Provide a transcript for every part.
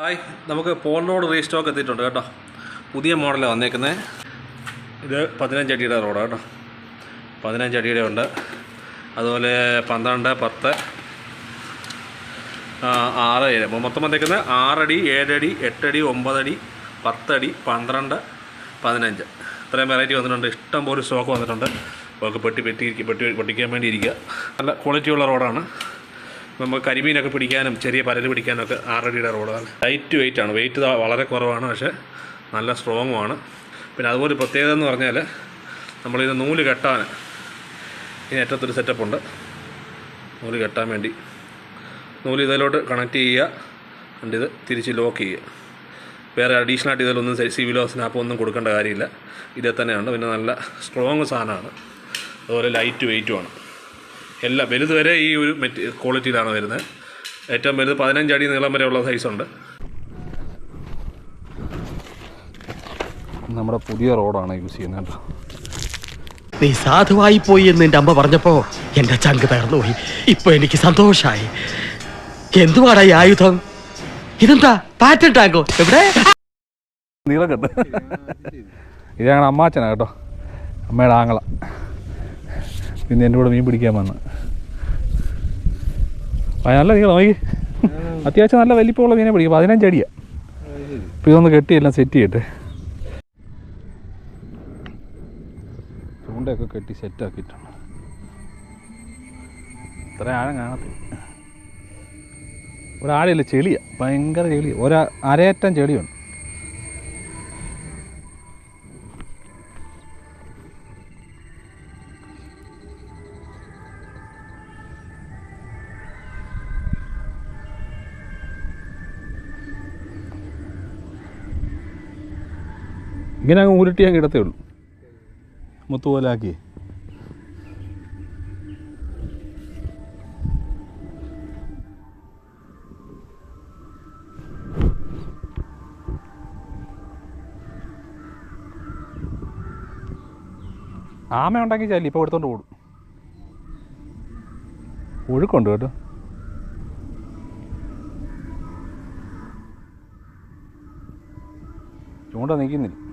Hi നമുക്ക് re restock എത്തിയിട്ടുണ്ട് കേട്ടോ. പുതിയ മോഡലാണ് വന്നേക്കുന്നത് ഇത് പതിനഞ്ചടിയുടെ റോഡാണ് കേട്ടോ. പതിനഞ്ചടിയുടെ ഉണ്ട്. അതുപോലെ പന്ത്രണ്ട് പത്ത് ആറ് ഏഴ്. മൊത്തം വന്നേക്കുന്നത് ആറടി ഏഴടി എട്ടടി ഒമ്പതടി പത്തടി പന്ത്രണ്ട് പതിനഞ്ച്. ഇത്രയും വെറൈറ്റി വന്നിട്ടുണ്ട്. ഇഷ്ടം പോലെ സ്റ്റോക്ക് വന്നിട്ടുണ്ട്. അപ്പോൾ പെട്ടി പെട്ടി പെട്ടി പൊട്ടിക്കാൻ വേണ്ടി ഇരിക്കുക. നല്ല ക്വാളിറ്റിയുള്ള റോഡാണ് നമുക്ക് കരിമീനൊക്കെ പിടിക്കാനും ചെറിയ പരൽ പിടിക്കാനൊക്കെ ആറടിയുടെ റോഡാണ് ലൈറ്റ് വെയിറ്റ് ആണ്. വെയിറ്റ് വളരെ കുറവാണ് പക്ഷേ നല്ല സ്ട്രോങ്ങുമാണ് പിന്നെ അതുപോലെ പ്രത്യേകത എന്ന് പറഞ്ഞാൽ നമ്മളിത് നൂൽ കെട്ടാൻ ഇതിന് സെറ്റപ്പ് ഉണ്ട്. നൂൽ കെട്ടാൻ വേണ്ടി. നൂൽ ഇതിലോട്ട് കണക്ട് ചെയ്യുക എന്നിട്ട് ഇത് തിരിച്ച് ലോക്ക് ചെയ്യുക. വേറെ അഡീഷണൽ ആയിട്ട് ഇതിലൊന്നും സിവിലോ സ്നാപ്പോ ഒന്നും കൊടുക്കേണ്ട കാര്യമില്ല. ഇതിൽ തന്നെയാണ്. പിന്നെ നല്ല സ്ട്രോങ് സാധനമാണ്. അതുപോലെ ലൈറ്റ് വെയിറ്റുമാണ് എല്ലാം വലുത് വരെ ഈ ഒരു മെറ്റ് ക്വാളിറ്റിയിലാണ് വരുന്നത്. ഏറ്റവും വലുത് പതിനഞ്ച് അടി നീളം വരെയുള്ള സൈസുണ്ട് നമ്മുടെ പുതിയ റോഡാണ് യൂസ് ചെയ്യുന്നത് കേട്ടോ. നീ സാധുവായി പോയി എന്ന് എന്റെ അമ്മ പറഞ്ഞപ്പോ എന്റെ ചങ്ക് തകർന്നു പോയി ഇപ്പൊ എനിക്ക് സന്തോഷായി. എന്തുവാടാ ഈ ആയുധം? ഇതെന്താ? പാറ്റൻ ടാങ്കോ എവിടെ? നീളം കെട്ട് ഇത് ഞങ്ങളുടെ അമ്മാച്ചനാ കേട്ടോ. അമ്മയുടെ ആങ്ങള. പിന്നെ എന്റെ കൂടെ മീൻ പിടിക്കാൻ വന്ന്. നല്ല നീളം നോക്കി അത്യാവശ്യം നല്ല വലിപ്പമുള്ള മീനെ പിടിക്കും. പതിനഞ്ച് അടിയാണ് അപ്പോൾ ഇതൊന്ന് കെട്ടിയെല്ലാം സെറ്റ് ചെയ്യട്ടെ. ചൂണ്ടയൊക്കെ കെട്ടി സെറ്റാക്കിയിട്ടുണ്ട് ഇത്ര ആഴം കാണത്തില്ല. ഒരാളില്ല ചെളിയാണ് ഭയങ്കര ചെളിയാണ് ഒരാ അരയറ്റം ചെളിയുണ്ട്. ഇങ്ങനെ അങ്ങ് ഉരുട്ടി അങ്ങ് ഇടത്തേ ഉള്ളൂ. മുത്തുപോലാക്കി. ആമ ഉണ്ടാക്കി ചാലി ഇപ്പോൾ എടുത്തോണ്ട് ഓടും. ഒഴുക്കുണ്ട് കേട്ടോ. ചൂണ്ട നിൽക്കുന്നില്ല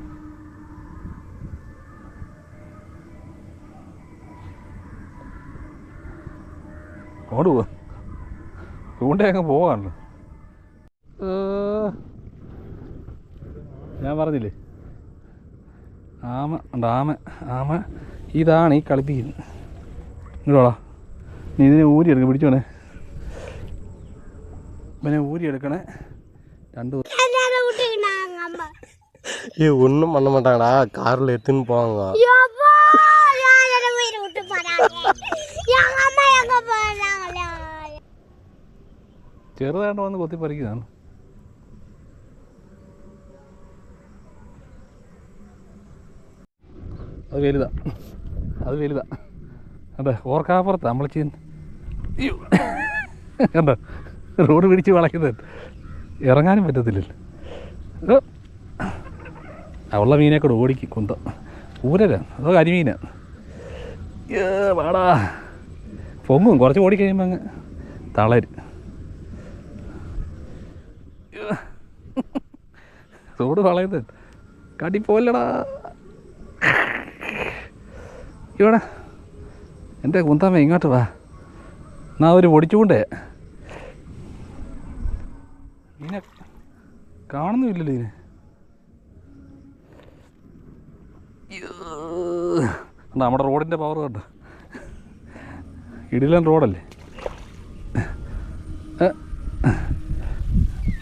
ചൂണ്ടയൊക്കെ പോകാണല്ലോ ഞാൻ പറഞ്ഞില്ലേ ആമ ഉണ്ട് ആമ ആമ ഇതാണ് ഈ കളിപ്പിക്കുന്നത് ഇങ്ങോട്ടാ നീ ഇതിനെ ഊരി എടുക്ക പിടിച്ചോണേ ഇവനെ ഊരി എടുക്കണേ രണ്ട് ദിവസം எல்லாரும் விட்டுக்கினாங்க அம்மா ஏ ஒன்றும் பண்ண மாட்டாங்கடா காரில் எடுத்துன்னு போவாங்க ചെറുതായിട്ട് വന്ന് കൊത്തിപ്പറിക്കുന്നതാണ് അത് വലുതാ. അത് വലുതാ. അതെ ഓർക്കാപ്പുറത്ത് നമ്മൾ ചെയ്യുന്ന. കണ്ടോ? റോഡ് പിടിച്ച് വളയ്ക്കുന്നത്. ഇറങ്ങാനും പറ്റത്തില്ലല്ലോ. ഉള്ള മീനെ കൂടെ ഓടിക്കും കുന്തം. ഊരല. അതോ കരിമീനാ? ഏ, വാടാ. പൊങ്ങും. കുറച്ച് ഓടിക്കഴിയുമ്പോൾ അങ്ങ് തളരും. റോഡ് വളയുന്നത് കടി പോലടാ. ഇവിടെ. എന്റെ കുന്താമ ഇങ്ങോട്ട് വാ. എന്നാ ഒരു പൊടിച്ചുകൊണ്ടേ. ഇതിനെ കാണുന്നുമില്ലല്ലോ ഇതിന്. നമ്മുടെ റോഡിന്റെ പവർ കണ്ടോ? ഇടിലൻ റോഡല്ലേ.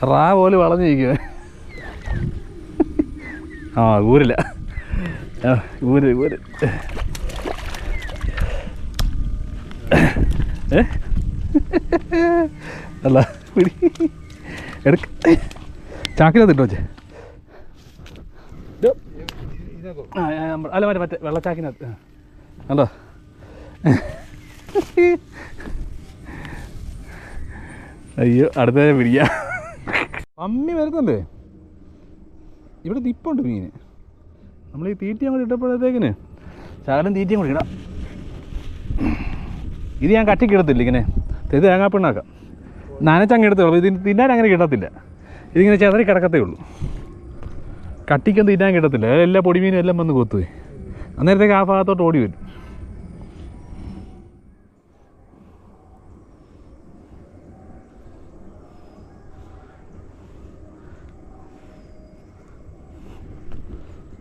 റാ പോലെ വളഞ്ഞിരിക്കുക ആ ഊരില്ല. ആ, ഊര് ഊര്. ഏ? അല്ല പിടി. എടുക്ക. ചാക്കിനകത്ത് ഇട്ടോ ചേ ആ ആ, നമ്മ- അല്ല മറ്റേ മറ്റേ വെള്ളച്ചാക്കിനകത്ത് അല്ലോ കണ്ടോ? അയ്യോ അടുത്ത പിടിക്കാം. അമ്മി വരുന്നുണ്ടേ. ഇവിടെ നിപ്പുണ്ട് മീൻ. നമ്മൾ ഈ തീറ്റ അങ്ങോട്ട് ഇട്ടപ്പോഴത്തേക്കിന് ശകലം തീറ്റയും കൂടി ഇടാം. ഇത് ഞാൻ കട്ടിക്കിടത്തില്ല ഇങ്ങനെ. ഇത് തേങ്ങാപ്പിണ്ണാക്കാം നനച്ചങ്ങ് എടുത്തോളൂ ഇത് തിന്നാൻ അങ്ങനെ കിട്ടത്തില്ല. ഇതിങ്ങനെ ചെതറി കിടക്കത്തേ ഉള്ളൂ. കട്ടിക്കൊന്നും തിന്നാൻ കിട്ടത്തില്ല. എല്ലാ പൊടിമീനും എല്ലാം വന്ന് കൊത്തുവേ അന്നേരത്തേക്ക് ആ ഭാഗത്തോട്ട് ഓടി വരും.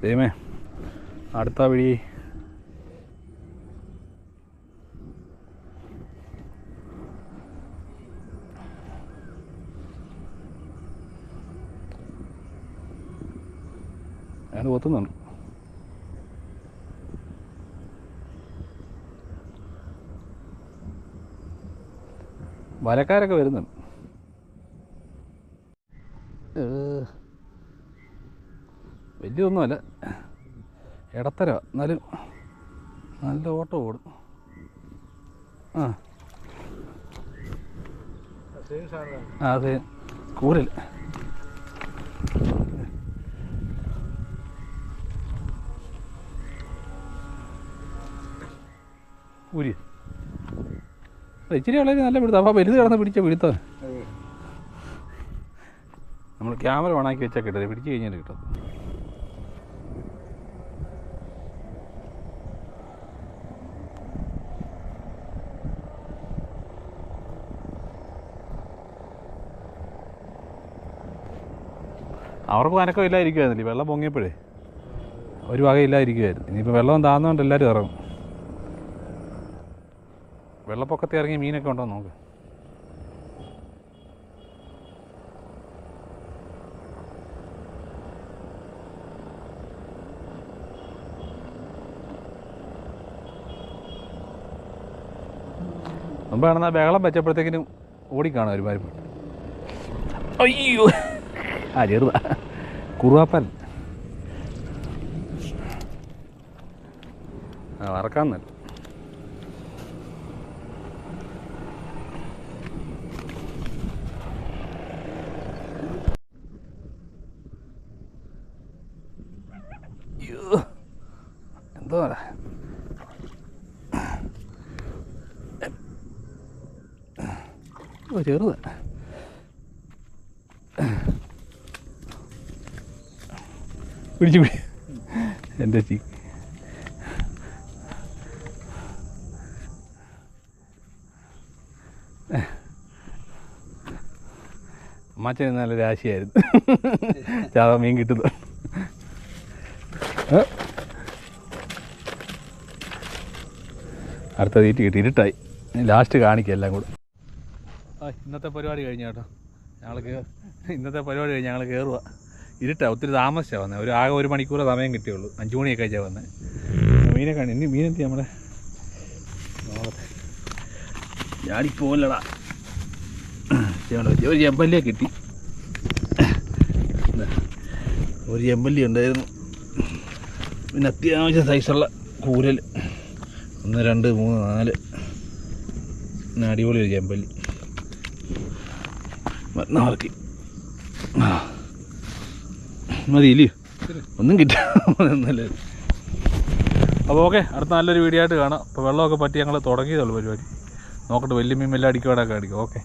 ദൈവമേ അടുത്ത വഴി. ഞാൻ കൊത്തുന്നുണ്ട് വലക്കാരൊക്കെ വരുന്നുണ്ട്. വലിയൊന്നുമല്ല. ഇടത്തര എന്നാലും നല്ല ഓട്ടോ ഓടും. ആ. ആ അതെ. സ്കൂളിൽ ഊരി ഇച്ചിരി വളരെ നല്ല പിടുത്തം. അപ്പോൾ വലുത് കിടന്ന് പിടിച്ച പിടുത്തം? നമ്മൾ ക്യാമറ ഓണാക്കി വെച്ചാൽ കിട്ടില്ല പിടിച്ചു കഴിഞ്ഞാൽ കിട്ടും അവർക്ക് അനക്കം ഇല്ലായിരിക്കുമായിരുന്നില്ല വെള്ളം പൊങ്ങിയപ്പോഴേ. ഒരു വകയില്ലായിരിക്കുമായിരുന്നു ഇനിയിപ്പോൾ വെള്ളം താന്നുകൊണ്ട് എല്ലാവരും ഇറങ്ങും. വെള്ളപ്പൊക്കത്തിൽ ഇറങ്ങിയ മീനൊക്കെ ഉണ്ടോ നോക്ക്. മുമ്പാണെന്ന് ആ ബഹളം വെച്ചപ്പോഴത്തേക്കിനും ഓടിക്കാണും ഒരുമാതിരി അയ്യോ. ആ ചെറുതാ കുറുവാപ്പൻ. ആ വറക്കാൻ നല്ല എന്തോ ഓ ചെറുതാ പിടിച്ചു പിടി. എന്റെ ചീ അമ്മാച്ചന് നല്ല രാശിയായിരുന്നു. ചാവ മീൻ കിട്ടുന്നു? അടുത്ത തീറ്റ് കിട്ടി. ഇരുട്ടായി. ലാസ്റ്റ് കാണിക്കുക എല്ലാം കൂടെ. ഇന്നത്തെ പരിപാടി കഴിഞ്ഞ കേട്ടോ. ഞങ്ങൾ ഇന്നത്തെ പരിപാടി കഴിഞ്ഞ് ഞങ്ങൾ കയറുക ഇരുട്ടാ ഒത്തിരി താമസിച്ചാണ് വന്നത് ഒരു ആകെ ഒരു മണിക്കൂർ സമയം കിട്ടിയുള്ളൂ. അഞ്ചു മണിയൊക്കെ കഴിച്ചാൽ വന്നത് മീനെ കാണി ഇനി മീനെത്തി നമ്മുടെ ഞാനിപ്പോലടാ ഒരു ചെമ്പല്ലിയെ കിട്ടി. ഒരു ചെമ്പല്ലി ഉണ്ടായിരുന്നു. പിന്നെ അത്യാവശ്യം സൈസുള്ള കൂരൽ. ഒന്ന് രണ്ട് മൂന്ന് നാല്. പിന്നെ അടിപൊളി ഒരു ചെമ്പല്ലി. മറക്കി മതി ഇല്ലയോ ഒന്നും കിട്ടില്ല അപ്പോൾ ഓക്കെ അടുത്ത നല്ലൊരു വീഡിയോ ആയിട്ട് കാണാം. അപ്പോൾ വെള്ളമൊക്കെ പറ്റി ഞങ്ങൾ തുടങ്ങിയതുള്ളൂ പരിപാടി. നോക്കട്ടെ വലിയ മീൻ വല്ല അടിക്കുവാടൊക്കെ അടിക്കും ഓക്കെ